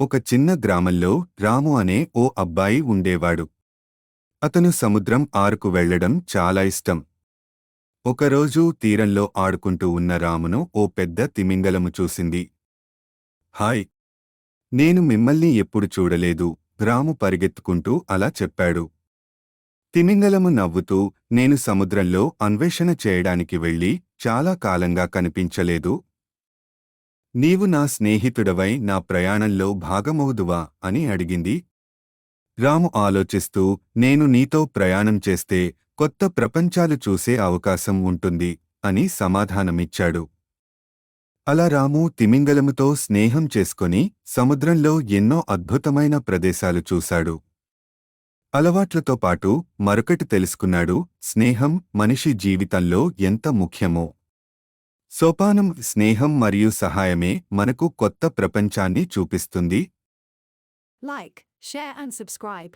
ఒక చిన్న గ్రామంలో రాము అనే ఓ అబ్బాయి ఉండేవాడు. అతను సముద్రం ఆరుకు వెళ్ళడం చాలా ఇష్టం. ఒకరోజు తీరంలో ఆడుకుంటూ ఉన్న రామును ఓ పెద్ద తిమింగలము చూసింది. హాయ్. నేను మిమ్మల్ని ఎప్పుడు చూడలేదు రాము పరిగెత్తుకుంటూ అలా చెప్పాడు. తిమింగలము నవ్వుతూ నేను సముద్రంలో అన్వేషణ చేయడానికి వెళ్ళి చాలా కాలంగా కనిపించలేదు నీవు నా స్నేహితుడవై నా ప్రయాణంలో భాగమవుదువా? అని అడిగింది. రాము ఆలోచిస్తూ నేను నీతో ప్రయాణం చేస్తే కొత్త ప్రపంచాలు చూసే అవకాశం ఉంటుంది అని సమాధానమిచ్చాడు. అలా రాము తిమింగలముతో స్నేహం చేసుకొని సముద్రంలో ఎన్నో అద్భుతమైన ప్రదేశాలు చూశాడు. అలవాట్లతో పాటు మరొకటి తెలుసుకున్నాడు స్నేహం మనిషి జీవితంలో ఎంత ముఖ్యమో. సోపానం స్నేహం మరియు సహాయమే మనకు కొత్త ప్రపంచాన్ని చూపిస్తుంది. Like share and subscribe